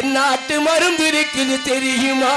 தென்னாட்டு மருந்து இருக்குது தெரியுமா?